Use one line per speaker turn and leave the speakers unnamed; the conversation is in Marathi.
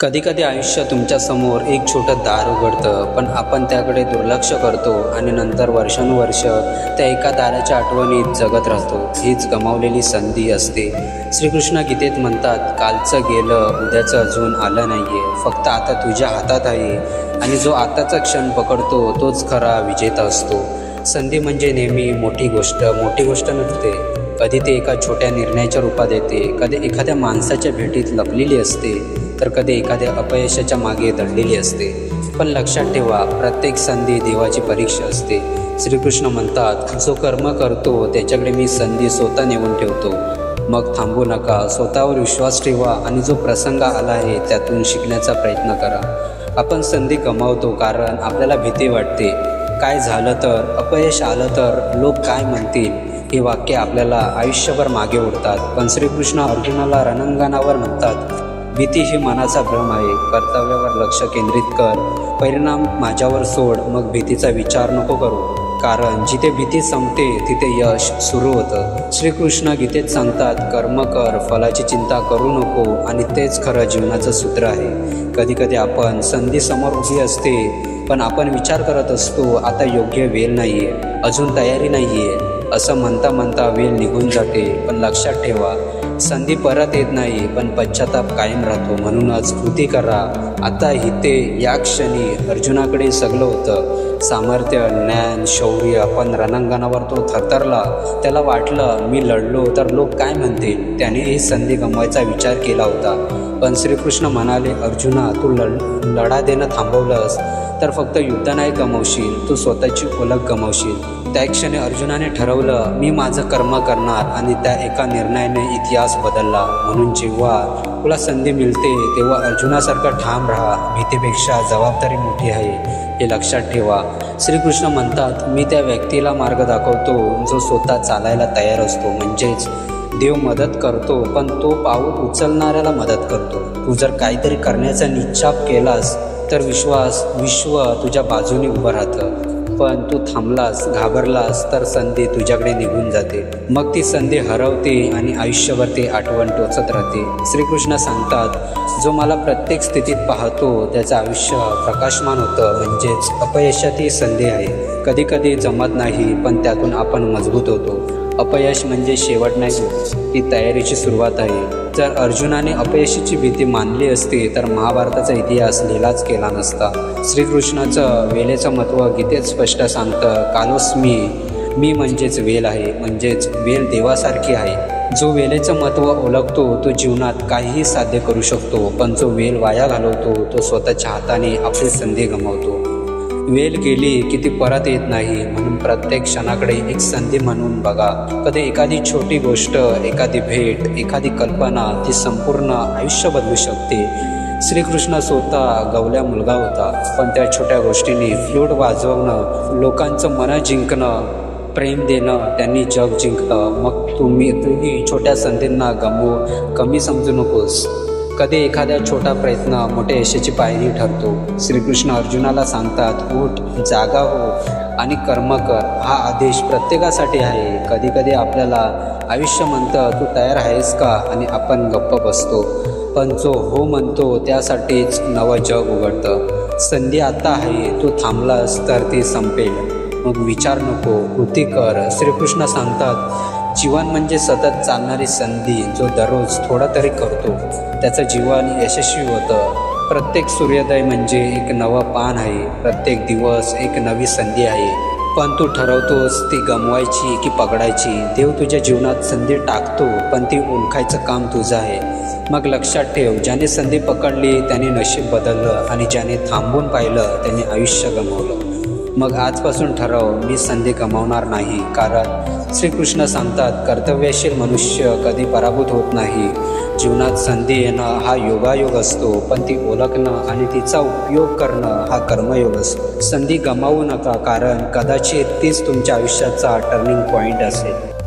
कधीकधी आयुष्य तुमच्यासमोर एक छोटं दार उघडतं पण आपण त्याकडे दुर्लक्ष करतो आणि नंतर वर्षानुवर्ष त्या एका दाराच्या आठवणीत जगत राहतो. हीच गमावलेली संधी असते. श्रीकृष्ण गीतेत म्हणतात कालचं गेलं उद्याचं अजून आलं नाही आहे फक्त आता तुझ्या हातात आहे आणि जो आताचा क्षण पकडतो तोच खरा विजेता असतो. संधी म्हणजे नेहमी मोठी गोष्ट. मोठी गोष्ट नसते. कधी ते एका छोट्या निर्णयाच्या रूपात येते. कधी एखाद्या माणसाच्या भेटीत लपलेली असते. तर कधी एखाद्या अपयशाच्या मागे दडलेली असते. पण लक्षात ठेवा प्रत्येक संधी देवाची परीक्षा असते. श्रीकृष्ण म्हणतात जो कर्म करतो त्याच्याकडे मी संधी स्वतः नेऊन ठेवतो. मग थांबू नका स्वतःवर विश्वास ठेवा आणि जो प्रसंग आला आहे त्यातून शिकण्याचा प्रयत्न करा. आपण संधी कमावतो कारण आपल्याला भीती वाटते. काय झालं तर अपयश आलं तर लोक काय म्हणतील? हे वाक्य आपल्याला आयुष्यभर मागे उडतात पण श्रीकृष्ण अर्जुनाला रणांगणावर म्हणतात भीती ही मनाचा भ्रम आहे. कर्तव्यावर लक्ष केंद्रित कर. परिणाम माझ्यावर सोड. मग भीतीचा विचार नको करू. कारण जिथे भीती संपते तिथे यश सुरू होतं. श्रीकृष्ण गीतेत सांगतात कर्म कर फलाची चिंता करू नको आणि तेच खरं जीवनाचं सूत्र आहे. कधीकधी आपण संधी समोर उभी असते पण आपण विचार करत असतो आता योग्य वेळ नाही आहे अजून तयारी नाही आहे असं म्हणता म्हणता वेळ निघून जाते पण लक्षात ठेवा संधी परत येत नाही पण पश्चाताप कायम राहतो. म्हणूनच कृती करा. आता हिते या क्षणी अर्जुनाकडे सगळं होतं. सामर्थ्य ज्ञान शौर्य पण रणांगणावर तो थरथरला. त्याला वाटलं मी लढलो तर लोक काय म्हणतील? त्याने ही संधी गमवायचा विचार केला होता. पण श्रीकृष्ण म्हणाले अर्जुना तू लढ लढा देणं थांबवलंस. तर फक्त युद्ध नाही गमावशील तू स्वतःची ओळख गमावशील. त्या क्षणी अर्जुनाने ठरवलं मी माझं कर्म करणार आणि त्या एका निर्णयाने इतिहास बदलला. म्हणून जेव्हा तुला संधी मिळते तेव्हा अर्जुनासारखं ठाम राहा. भीतीपेक्षा जबाबदारी मोठी आहे. हे लक्षात ठेवा. श्रीकृष्ण म्हणतात मी त्या व्यक्तीला मार्ग दाखवतो जो स्वतः चालायला तयार असतो. म्हणजेच देव मदत करतो पण तो पाऊल उचलणाऱ्याला मदत करतो. तू जर काहीतरी करण्याचा निश्चाप केलास तर विश्वास विश्व तुझ्या बाजूने उभं राहतं. पण तू थांबलास घाबरलास तर संधी तुझ्याकडे निघून जाते. मग ती संधी हरवते आणि आयुष्यभर ती आठवण टोचत राहते. श्रीकृष्ण सांगतात जो मला प्रत्येक स्थितीत पाहतो त्याचं आयुष्य प्रकाशमान होतं म्हणजेच अपयशाची संधी आहे. कधी कधी जमत नाही पण त्यातून आपण मजबूत होतो. अपयश म्हणजे शेवट नाही ती तयारीची सुरुवात आहे. जर अर्जुनाने अपयशीची भीती मानली असती तर महाभारताचा इतिहास लिहिलाच केला नसता. श्रीकृष्णाचं वेलेचं महत्त्व गीतेत स्पष्ट सांगतं कालोस्मी मी म्हणजेच वेल आहे म्हणजेच वेल देवासारखी आहे. जो वेलेचं महत्त्व ओळखतो तो जीवनात काहीही साध्य करू शकतो पण जो वेल वाया घालवतो तो स्वतःच्या हाताने आपली संधी गमावतो. वेल केली की ती परत येत नाही म्हणून प्रत्येक क्षणाकडे एक संधी म्हणून बघा. कधी एखादी छोटी गोष्ट एखादी भेट एखादी कल्पना ती संपूर्ण आयुष्य बदलू शकते. श्रीकृष्ण स्वतः गवल्या मुलगा होता पण त्या छोट्या गोष्टींनी फ्लूट वाजवणं लोकांचं मन जिंकणं प्रेम देणं त्यांनी जग जिंकलं मग तुम्ही तुम्ही छोट्या संधींना गमवू कमी समजू नकोस. कधी एखाद्या छोटा प्रयत्न मोठ्या यशाची पायरी ठरतो. श्रीकृष्ण अर्जुनाला सांगतात उठ जागा हो आणि कर्म कर. हा आदेश प्रत्येकासाठी आहे. कधी कधी आपल्याला आयुष्य म्हणतं तू तयार आहेस का? आणि आपण गप्प बसतो. पण जो हो म्हणतो त्यासाठीच नवं जग उघडतं. संधी आता आहे तू थांबलास तर ती संपेल. मग विचार नको कृती कर. श्रीकृष्ण सांगतात जीवन म्हणजे सतत चालणारी संधी जो दररोज थोडा तरी करतो. त्याचं जीवन यशस्वी होतं. प्रत्येक सूर्योदय म्हणजे एक नवं पान आहे. प्रत्येक दिवस एक नवी संधी आहे. पण तू ठरवतोस ती गमवायची की पकडायची. देव तुझ्या जीवनात संधी टाकतो पण ती ओळखायचं काम तुझं आहे. मग लक्षात ठेव ज्याने संधी पकडली त्याने नशीब बदललं आणि ज्याने थांबून पाहिलं त्याने आयुष्य गमवलं. मग आजपासून ठरव मी संधी गमावणार नाही. कारण श्रीकृष्ण सांगतात कर्तव्यशील मनुष्य कधी पराभूत होत नाही. जीवनात संधी येणं हा योगायोग असतो पण ती ओळखणं आणि तिचा उपयोग करणं हा कर्मयोग असतो. संधी गमावू नका कारण कदाचित तीच तुमच्या आयुष्याचा टर्निंग पॉईंट असेल.